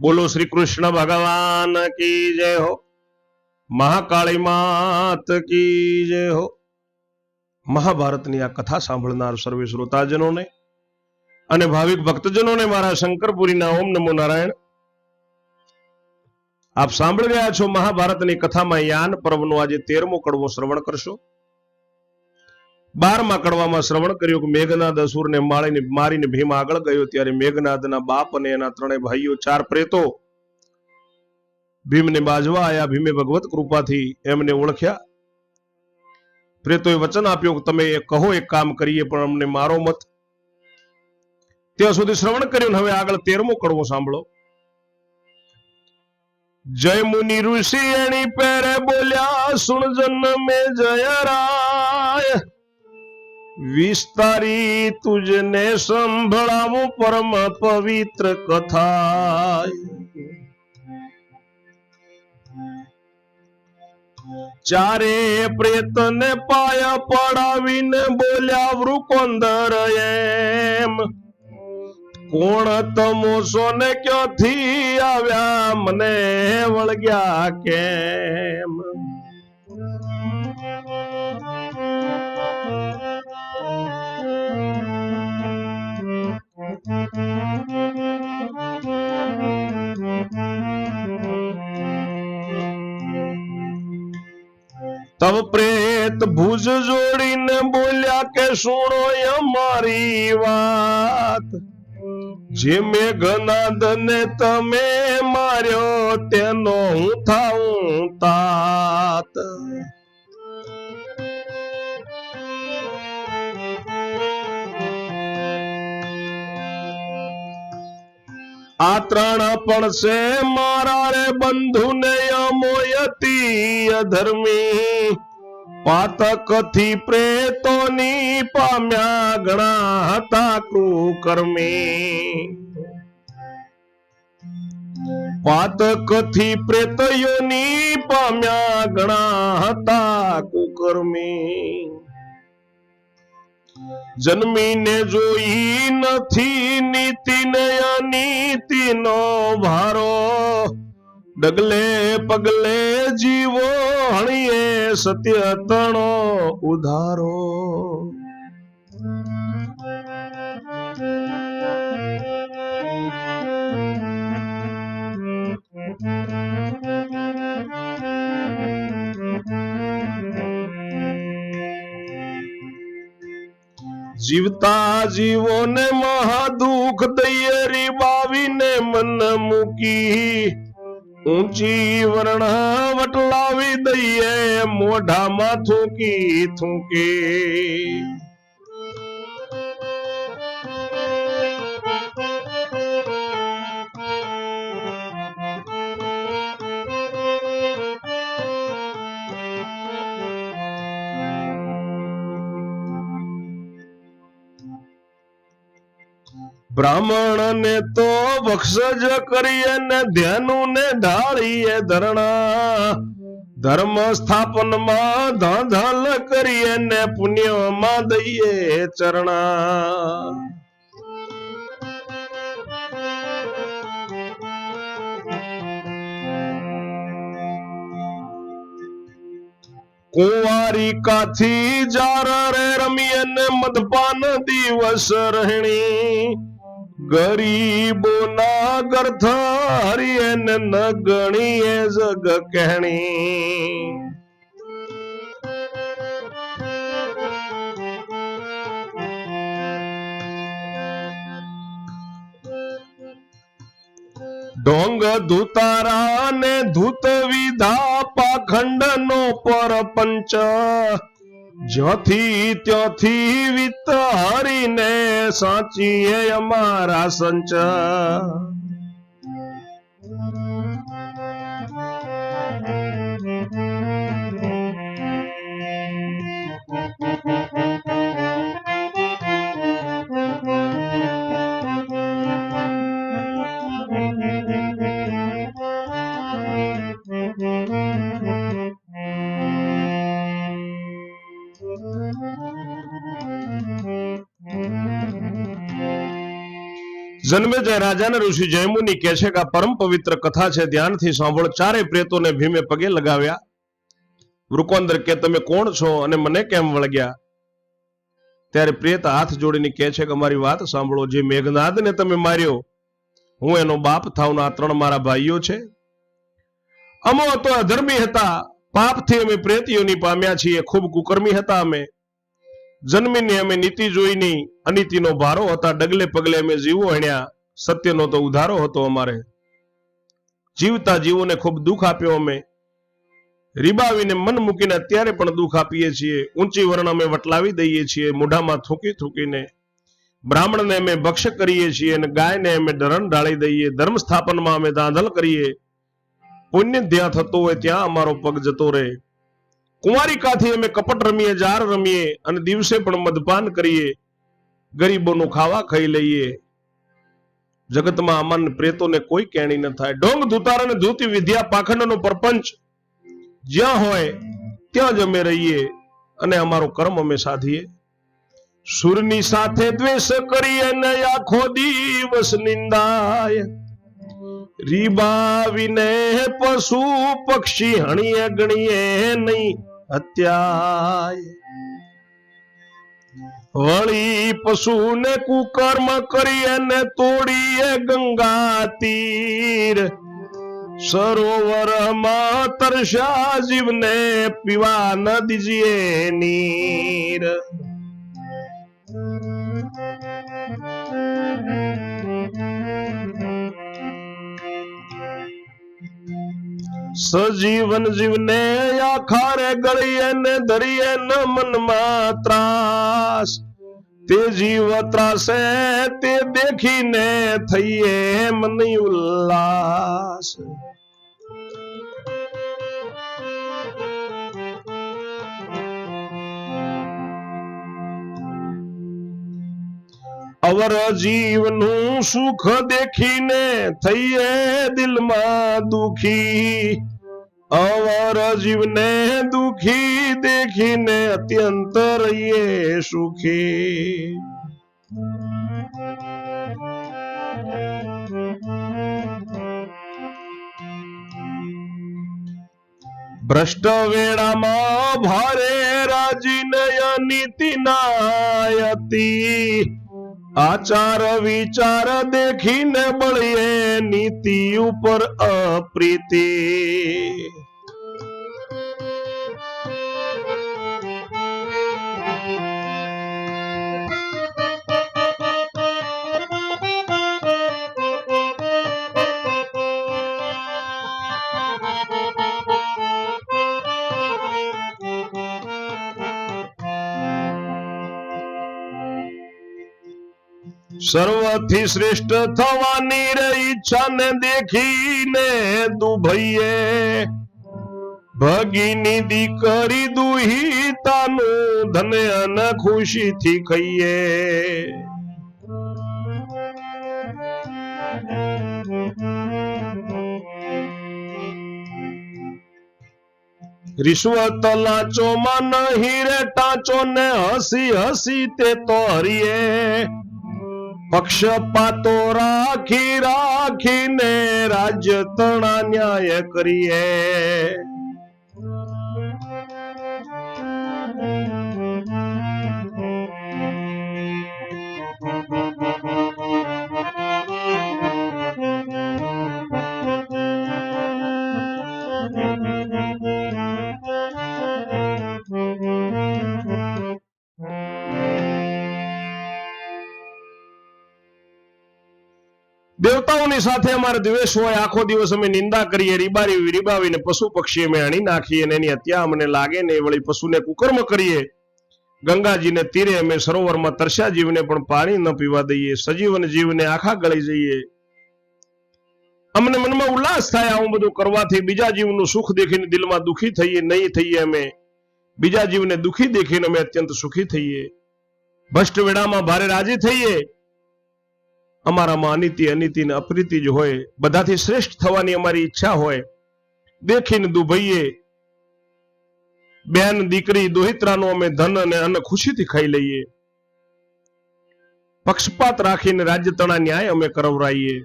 બોલો શ્રી કૃષ્ણ ભગવાન કી જય હો. મહાકાળી માત કી જય હો. મહાભારતની આ કથા સાંભળનાર સર્વે શ્રોતાજનોને અને ભાવિક ભક્તજનોને મારા શંકરપુરીના ઓમ નમો નારાયણ. આપ સાંભળી રહ્યા છો મહાભારતની કથામાં યાન પર્વનો આજે તેરમો કડવો શ્રવણ કરશો. બારમા કડવામાં શ્રવણ કર્યું કે મેઘનાદ અસુરને માળીને મારીને ભીમ આગળ ગયો ત્યારે મેઘનાદના બાપ અને એના ત્રણેય ભાઈઓ ચાર પ્રેતો ભીમને બાજવા આયા. ભીમે ભગવત કૃપાથી એમને ઓળખ્યા. પ્રેતોએ વચન આપ્યું કે તમે કહો, એક કામ કરીએ, પણ અમને મારો મત. ત્યાં સુધી શ્રવણ કર્યું હવે આગળ તેરમો કડવો સાંભળો. જય મુનિ ઋષિ એની પેરે બોલ્યા, સુણ જન્મે જય રાય. વિસ્તારી તુજને સંભળાવું પરમ પવિત્ર કથા ચારે પ્રેતને પાયા પડાવીને બોલ્યા, વૃકોંદર એમ, કોણ તમો સોને ક્યાંથી આવ્યા? મને વળગ્યા કેમ? તવ પ્રેત ભુજ જોડીને બોલ્યા કે સુણો અમારી વાત. જે મેઘનાદ ને તમે માર્યો, તેનો હું થાઉં તાત. આ ત્રણ પણ છે મારા રે બંધુ ને અમોયતી અધર્મી. પાતકથી પ્રેતોની પામ્યા ઘણા હતા કુકર્મી. પાતકથી પ્રેતયોની પામ્યા ઘણા હતા કુકર્મી. જન્મીને જોઈ નથી નીતિ નીતિ નો ભારો ડગલે પગલે જીવો હણીએ સત્ય તણો ઉધારો. જીવતા જીવોને મહાદુખ દઈએ બાવીને મન મૂકી. ઊંચી વર્ણ વટલાવી દઈએ મોઢામાં થૂકી થૂકી. બ્રાહ્મણ ને તો વક્ષજ કરીએ ને ધ્યાનું ને ઢાળીએ ધરણા. ધર્મ સ્થાપનમાં ધાંધલ કરીએ ને પુણ્યમાં દઈએ ચરણા. કુંવારી કાથી જાર રે રમીએ ને મદપાન દિવસ રહેણી. ગરીબોના ગર્થ હરીએ ને ન ગણીએ જગ કહેણી ઢોંગ ધૂતારા ને ધૂત વિધા પાખંડ નો પરપંચ જ્યાંથી ત્યાંથી વિત હરીને સાચીએ અમારા સંચ. જન્મે જય રાજાને ઋષિ જયમુનિ કહે છે કે આ પરમ પવિત્ર કથા છે, ધ્યાનથી સાંભળો. ચારે પ્રેતોને ભીમે પગે લગાવ્યા. વૃકોંદર કે તમે કોણ છો અને મને કેમ વળગ્યા? ત્યારે પ્રેત હાથ જોડીને કહે છે કે અમારી વાત સાંભળો. જે મેઘનાદને તમે માર્યો, હું એનો બાપ થાવના ત્રણ મારા ભાઈઓ છે. અમો તો અધર્મી હતા. પાપથી અમે પ્રેતીઓની પામ્યા છીએ. ખૂબ કુકર્મી હતા અમે. જન્મીને અમે નીતિ જોઈ નહીં અનીતિનો ભારો હતા. ડગલે પગલે અમે જીવો હણ્યા સત્યનો તો ઉધારો હતો અમારે. જીવતા જીવોને ખૂબ દુઃખ આપ્યો અમે. રીબાવીને મન મૂકીને અત્યારે પણ દુઃખ આપીએ છીએ. ઊંચી વર્ણ અમે વટલાવી દઈએ છીએ. મોઢામાં થૂકી થૂકીને બ્રાહ્મણને અમે ભક્ષ કરીએ છીએ અને ગાયને અમે ડરણ ઢાળી દઈએ. ધર્મ સ્થાપનમાં અમે દાંધલ કરીએ. પુણ્ય જ્યાં થતો હોય ત્યાં અમારો પગ જતો રહે. કુંવારિકાથી અમે કપટ રમીએ, જાર રમીએ અને દિવસે પણ મદપાન કરીએ, ગરીબોનું ખાવા ખાઈ લઈએ. જગતમાં અમન પ્રેતોને કોઈ કેણી ન થાય. ડોંગ ધુતાર અને ધૂતી વિદ્યા પાખંડનો પરપંચ. જ્યાં હોય, ત્યાં જ અમે રહીએ અને અમારો કર્મ અમે સાધીએ. સુરની સાથે દ્વેષ કરીએ ને આખો દિવસ નિંદાય. રીબાવીને પશુ પક્ષી હણીએ, ગણીએ નહીં. હત્યાય વળી પશુને કુકર્મ કરી અને તોડીએ ગંગા તીર. સરોવરમાં તરસ્યા જીવને પીવા ન દીજીએ નીર. સજીવન જીવને આખારે ગળીએ ને ધરીએ ન મનમાં ત્રાસ. તે જીવ ત્રાસે, તે દેખીને થઈએ મની ઉલ્લાસ. અવર જીવનું સુખ દેખીને થઈએ દિલમાં દુખી. અવર જીવને દુખી દેખીને અત્યંત રહીએ સુખી. ભ્રષ્ટ વેળામાં ભારે રાજીનય નીતિ નાયતી. આચાર વિચાર દેખીને બળીએ નીતિ ઉપર અપ્રીતિ. સર્વથી શ્રેષ્ઠ થવાની રે ઈચ્છાને દેખીને દુભૈયે ભગીની દીકરી દુહિતાનું ધને અન ખુશીથી ખાઈએ. રિશ્વત લાચો માં નહીં રે ટાંચો ને હસી હસી તે તો હરીએ. પક્ષપાતો રાખી રાખીને રાજ્ય તણા ન્યાય કરીએ. દેવતાઓની સાથે અમારે દ્વેષ હોય, આખો દિવસ અમે નિંદા કરીએ, રીબારી, રીબાવીને પશુ પક્ષી અમે આણી નાખીએ ને એની હત્યા અમને લાગે ને વળી પશુને કુકર્મ કરીએ. ગંગાજીને તીરે અમે સરોવરમાં તરસ્યા જીવને પણ પાણી ન પીવા દઈએ, સજીવન જીવને આખા ગળી જઈએ. અમને મનમાં ઉલ્લાસ થાય, આવું બધું કરવાથી બીજા જીવનું સુખ દેખીને દિલમાં દુખી થઈએ, નહીં થઈએ અમે. બીજા જીવને દુખી દેખીને અમે અત્યંત સુખી થઈએ. ભ્રષ્ટ વેળામાં ભારે રાજી થઈએ. અમારામાં અનિતિ અનિતિ ને અપ્રીતિ જ હોય, બધાથી શ્રેષ્ઠ થવાની અમારી ઈચ્છા હોય. દેખીને દુભઈએ, બેન, દીકરી, દોહિત્રાનું અમે ધન અને અન્ન ખુશીથી ખાઈ લઈએ. પક્ષપાત રાખીને રાજ્ય તણા ન્યાય અમે કરવરાઈએ.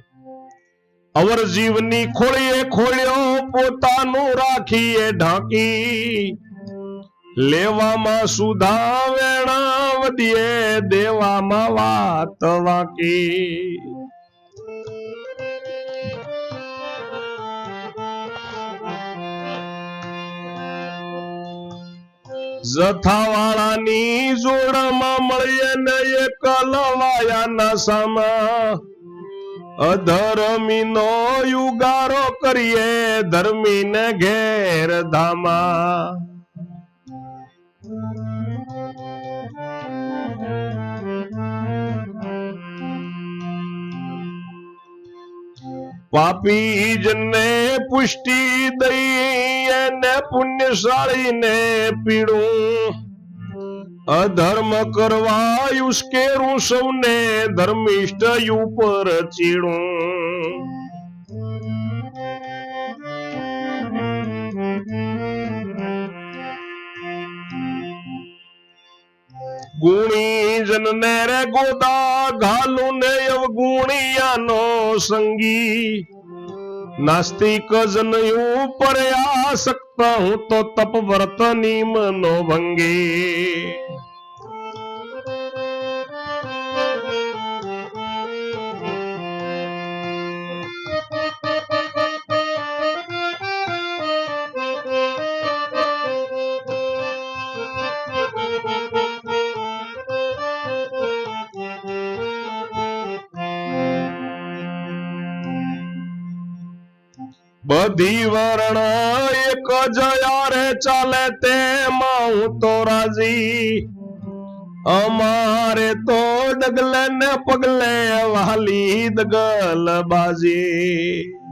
અવર જીવની ખોળીએ ખોળ્યો, પોતાનું રાખીએ ઢાંકી. લેવામાં સુધા વેણા વધીએ દેવામાં વાત વાકી. જથાવાળાની જોડમાં મળીએ ને એક લવાયાના સામા. અધર્મી નો યુગારો કરીએ ધર્મીને ઘેર ધામા. પાપી જનને પુષ્ટિ દઈ એને પુણ્યશાળીને પીડું. અધર્મ કરવા ઉશ્કેરું સૌને ધર્મિષ્ઠ ઉપર ચીડું. ગુણી જનને રે ગોદા ઘાલું ને અવગુણિયાનો સંગી. નાસ્તિક જનયું પર્યાસક્ત હું તો તપ વ્રત નિમનો બધી વર્ણ એક જયારે ચાલે તેમાં હું તો રાજી. અમારે તો ડગલે ને પગલે વાલી દગલ બાજી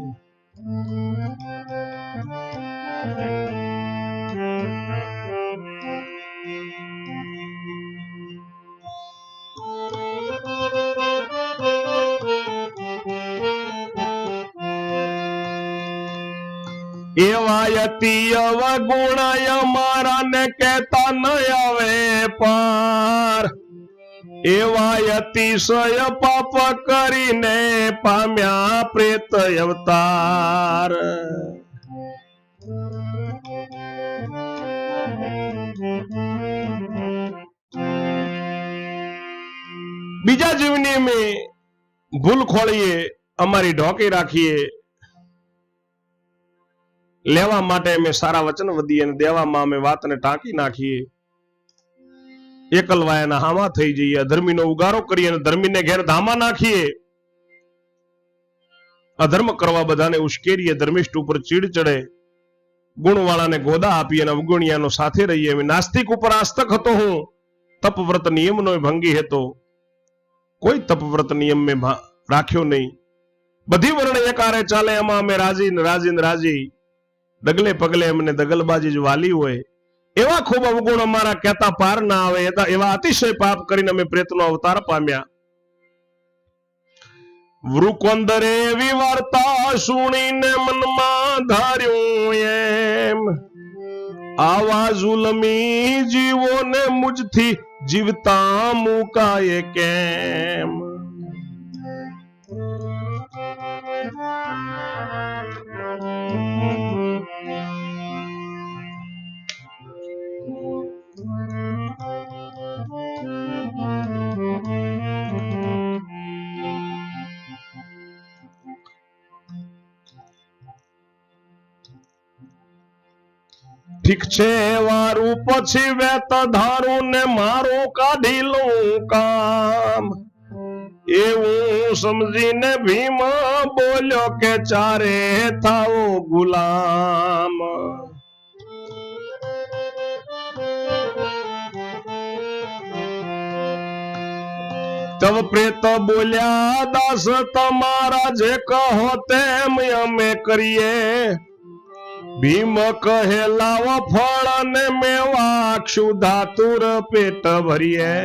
એવા યતિ અવગુણય મારા ને કેતા ન આવે પાર. એવા અતિશય પાપ કરીને પામ્યા પ્રેત અવતાર. બીજા જીવની અમે ભૂલ ખોળીએ, અમારી ઢોકી રાખીએ. લેવા માટે અમે સારા વચન વધીએ અને દેવામાં અમે વાતને ટાંકી નાખીએ. એકલવાયાના હામા થઈ જઈએ અધર્મીનો ઉગારો કરીએ અને ધર્મીને ઘેર ધામા નાખીએ. અધર્મ કરવા બધાને ઉશ્કેરીએ, ધર્મિષ્ઠ ઉપર ચીડ ચડે. ગુણવાળાને ગોદા આપીએ અને અવગુણિયાનો સાથે રહીએ. અમે નાસ્તિક ઉપર આસ્તક હતો હું. તપવ્રત નિયમનો ભંગી હતો. કોઈ તપવ્રત નિયમ મેં રાખ્યો નહીં. બધી વર્ણ એકારે ચાલે એમાં અમે રાજી રાજી રાજી. ડગલે પગલે એમને દગલબાજી જ વાલી હોય. એવા ખૂબ અવગુણ અમારા કહેતા પાર ના આવે એવા અતિશય પાપ કરીને અમે પ્રેતનો અવતાર પામ્યા. વૃકોંદરે એવી વાર્તા સુણીને મનમાં ધાર્યું એમ. આવા જુલમી જીવોને મુજથી જીવતા મુકાય કેમ? ઠીક છે, વારું પછી વેત ધારું ને મારું કાઢી લઉં કામ. એવું સમજીને ભીમ બોલ્યો કે ચારે થાવો ગુલામ. તબ પ્રેત બોલ્યા, દાસ તમારા જે કહો તેમ અમે કરીએ. ભીમ કહે, લાવ ફળ ને મેવા ક્ષુધાતુર પેટ ભરીએ.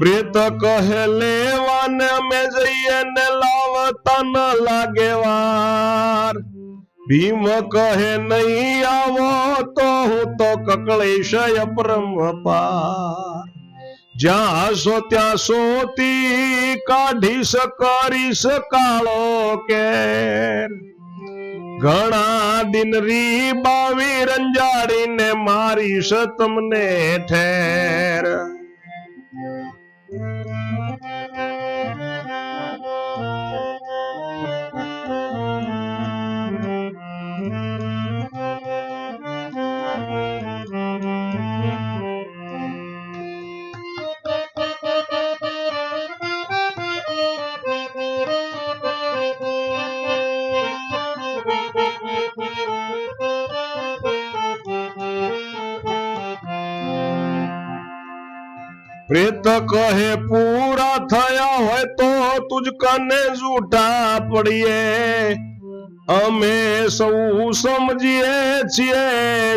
પ્રેત કહે, લેવાને અમે જઈએ ને લાવતા ન લાગે વાર. ભીમ કહે, નહીં આવો તો હું તો કકળીશ અપરમ પાર જ્યાં હશો ત્યાં સોતી કાઢીશ, કરીશ કાળો કેર. ઘણા દિન રી બાવી રંજાડીને મારીશ તમને ઠેર. પ્રેત કહે, પૂરા થયા હોય તો તુજ કને જૂઠા પડીએ. અમે સૌ સમજીએ છીએ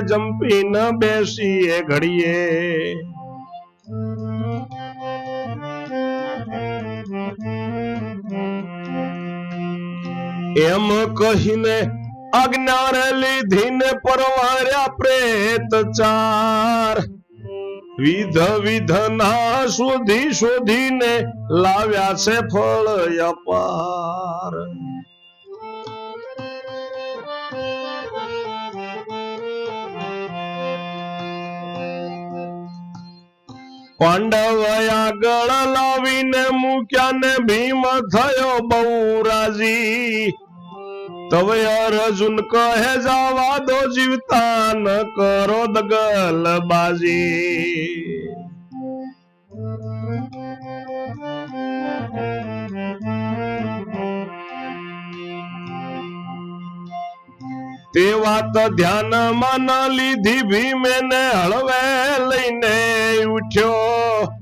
જંપીને બેસીએ ઘડીએ. એમ કહીને આજ્ઞા રે લીધીને પરવાર્યા પ્રેત ચાર. વિધ વિધ ના શોધી શોધીને લાવ્યા છે ફળ અપાર. પાંડવ આગળ લાવીને મૂક્યા ને ભીમ થયો બહુ રાજી. તવે અર્જુન કહે, જાવા દો જીવતા ન કરો દગલબાજી તે વાત ધ્યાનમાં ન લીધી ભીમે ને હળવે લઈને ઉઠ્યો.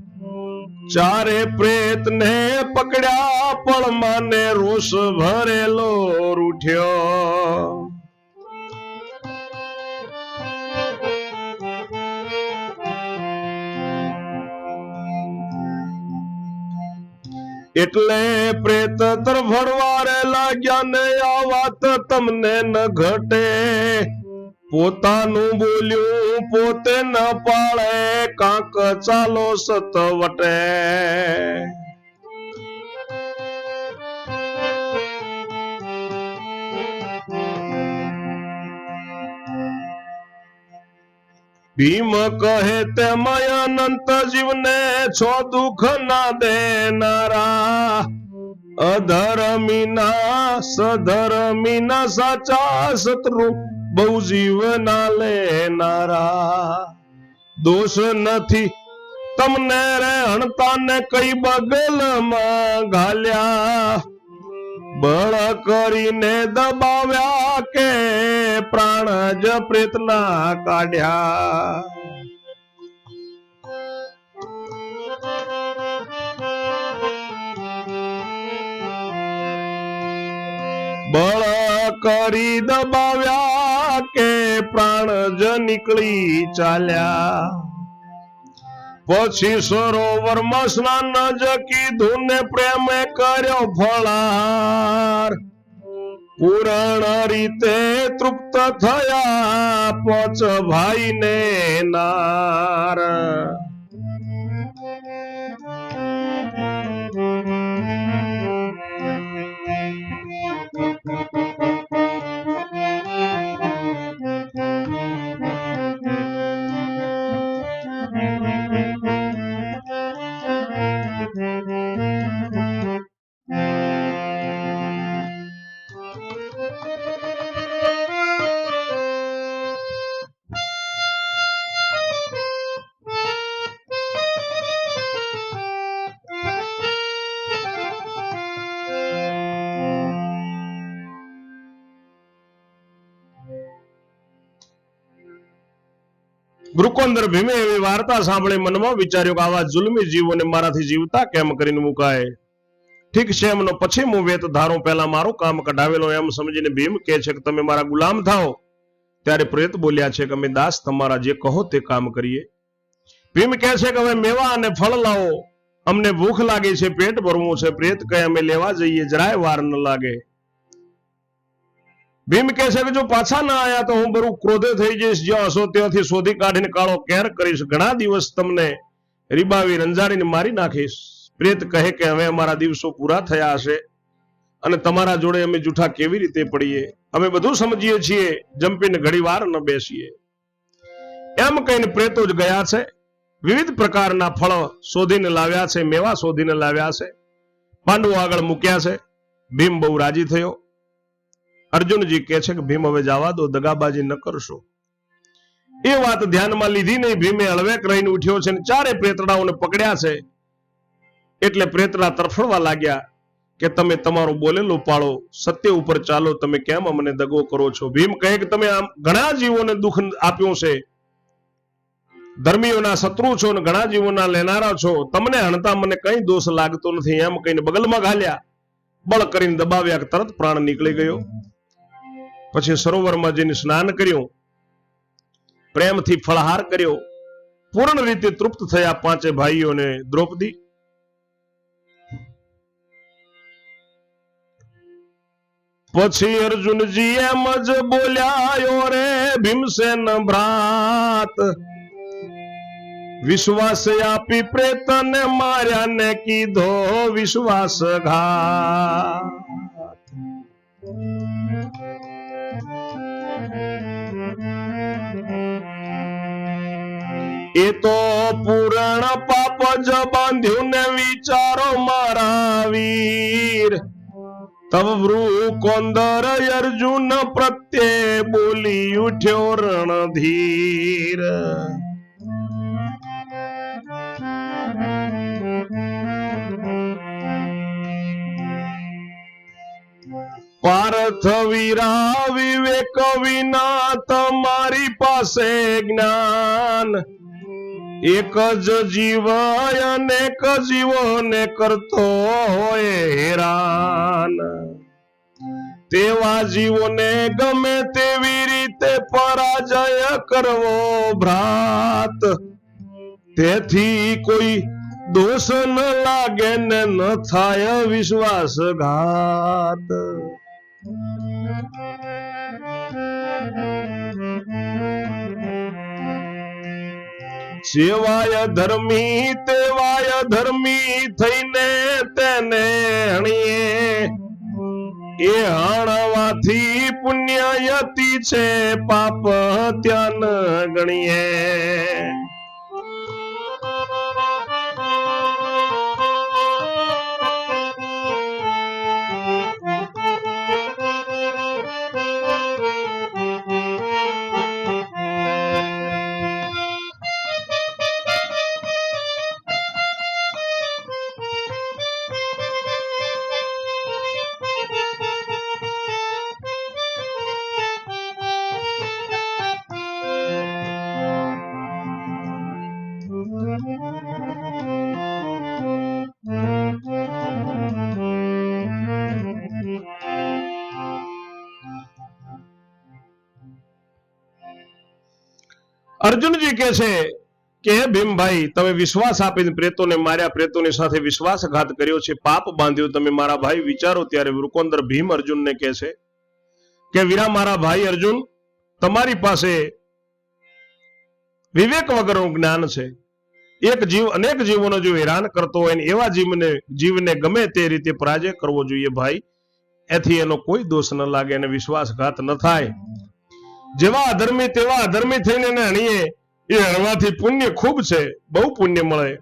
ચારે પ્રેત ને પકડ્યા, પણ માને રોષ ભરેલો રૂઠ્યો. એટલે પ્રેત તરફડવારે લાગ્યા ને આ વાત તમને ન ઘટે. પોતાનું બોલ્યું, પોતે ન પાળે, કાંક ચાલો સતવટે. ભીમ કહે તેમાં અનંત જીવને છો દુઃખ ના દેનારા. અધર્મીના, સધર્મીના સાચા શત્રુ બહુ જીવના લેનારા દોષ નથી. તમને રે હણતાને કઈ બગલમાં ઘાલ્યા બળ કરીને દબાવ્યા કે પ્રાણ જ પ્રેતના કાઢ્યા. બળ કરી દબાવ્યા કે પ્રાણ જ નીકળી ચાલ્યા પછી સરોવરમાં સ્નાન જ કીધું ને પ્રેમે કર્યો ફળાર પૂરણ રીતે તૃપ્ત થયા પચ ભાઈ ને નાર વૃકોંદર ભીમે એવી વાર્તા સાંભળી મનમાં વિચાર્યો કે આવા જુલમી જીવોને મારાથી જીવતા કેમ કરીને મુકાય? ઠીક છે, એમનો પછી હું વેત ધારો, પહેલા મારું કામ કઢાવેલો, એમ સમજીને ભીમ કહે છે કે તમે મારા ગુલામ થાઓ. ત્યારે પ્રેત બોલ્યા છે કે અમે દાસ, તમારા જે કહો તે કામ કરીએ. ભીમ કહે છે કે હવે મેવા અને ફળ લાવો. અમને ભૂખ લાગે છે, પેટ ભરવું છે. પ્રેત કહે, અમે લેવા જઈએ, જરાય વાર ન લાગે. ભીમ કહે છે કે જો પાછા ના આયા તો હું બરું ક્રોધે થઈ જઈશ, જ્યાં હશો ત્યાંથી શોધી કાઢીને કાળો કેર કરીશ. ઘણા દિવસ તમને રીબાવી રંજાડીને મારી નાખીશ. પ્રેત કહે કે હવે અમારા દિવસો પૂરા થયા હશે અને તમારા જોડે અમે જૂઠા કેવી રીતે પડીએ? અમે બધું સમજીએ છીએ, જંપીને ઘડી વાર ન બેસીએ. એમ કહીને પ્રેતો જ ગયા છે. વિવિધ પ્રકારના ફળ શોધીને લાવ્યા છે, મેવા શોધીને લાવ્યા છે. પાંડવો આગળ મૂક્યા છે. ભીમ બહુ રાજી થયો. અર્જુનજી કહે છે કે, ભીમ, હવે જવા દો, દગાબાજી ન કરશો. એ વાત ધ્યાનમાં લીધી નહીં. ભીમે હળવેક રહીને ઉઠ્યો છે અને ચારે પ્રેતડાઓને પકડ્યા છે. એટલે પ્રેતડા તરફડવા લાગ્યા કે, તમે તમારો બોલેલો પાળો, સત્ય ઉપર ચાલો, તમે કેમ અમને દગો કરો છો? ભીમ કહે કે, તમે આમ ઘણા જીવોને દુઃખ આપ્યું છે. ધર્મીઓના શત્રુ છો ને ઘણા જીવોના લેનારા છો. તમને હણતા મને કઈ દોષ લાગતો નથી. એમ કહીને બગલમાં ઘાલ્યા. બળ કરીને દબાવ્યા તરત પ્રાણ નીકળી ગયો. પછી સરોવરમાં જઈને સ્નાન કર્યું, પ્રેમથી ફળહાર કર્યો, પૂર્ણ રીતે તૃપ્ત થયા પાંચે ભાઈઓને દ્રૌપદી. પછી અર્જુનજી એમ જ બોલ્યા રે ભીમસેન ભ્રાત, વિશ્વાસ આપી પ્રેતને માર્યા ને કીધો વિશ્વાસઘાત. એ તો પૂરણ પાપ જ બાંધ્યું ને વિચારો મારા વીર તવ કોંદર અર્જુન પ્રત્યે બોલી ઉઠ્યો રણધીર. પાર્થ વીરા વિવેક વિના તમારી પાસે જ્ઞાન. એક જ જીવ અનેક જીવોને કરતો હોય હેરાન. તેવા જીવોને ગમે તેવી રીતે પરાજય કરવો ભ્રાત. તેથી કોઈ દોષ ન લાગે ને ન થાય વિશ્વાસઘાત. સેવાય ધર્મી તેવાય ધર્મી થઈને તેને હણીએ. એ હણવાથી પુણ્ય યતિ છે, પાપ ત્યાં ગણીએ. અર્જુનજી કે છે કે ભીમભાઈ, તમે વિશ્વાસ આપીને પ્રેતોને માર્યા, પ્રેતોની સાથે વિશ્વાસઘાત કર્યો છે, પાપ બાંધ્યું. તમે મારા ભાઈ વિચારો ત્યારે વૃકોંદર ભીમ અર્જુનને કહે છે કે, વીરા મારા ભાઈ અર્જુન, તમારી પાસે વિવેક વગરનું જ્ઞાન છે. એક જીવ, અનેક જીવોનો જો હેરાન કરતો હોય એવા જીવને જીવને ગમે તે રીતે પરાજય કરવો જોઈએ ભાઈ. એથી એનો કોઈ દોષ ન લાગે અને વિશ્વાસઘાત ન થાય. જેવા અધર્મી તેવા અધર્મી થઈને એને હણીએ એ હણવાથી પુણ્ય ખૂબ છે, બહુ પુણ્ય મળે.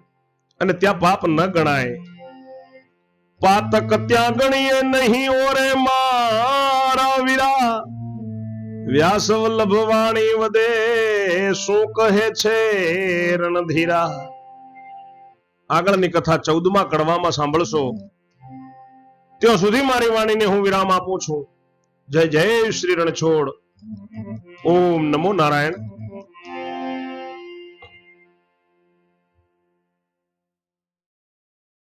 અને ત્યાં પાપ ન ગણાય. પાતક ત્યાં ગણીએ નહીં ઓરે મારા વીરા. વ્યાસ વલ્લભ વાણી વદે શું કહે છે રણધીરા? આગળની કથા ચૌદમાં કડવામાં સાંભળશો. ત્યાં સુધી મારી વાણીને હું વિરામ આપું છું. જય જય શ્રી રણછોડ. ઓમ નમો નારાયણ.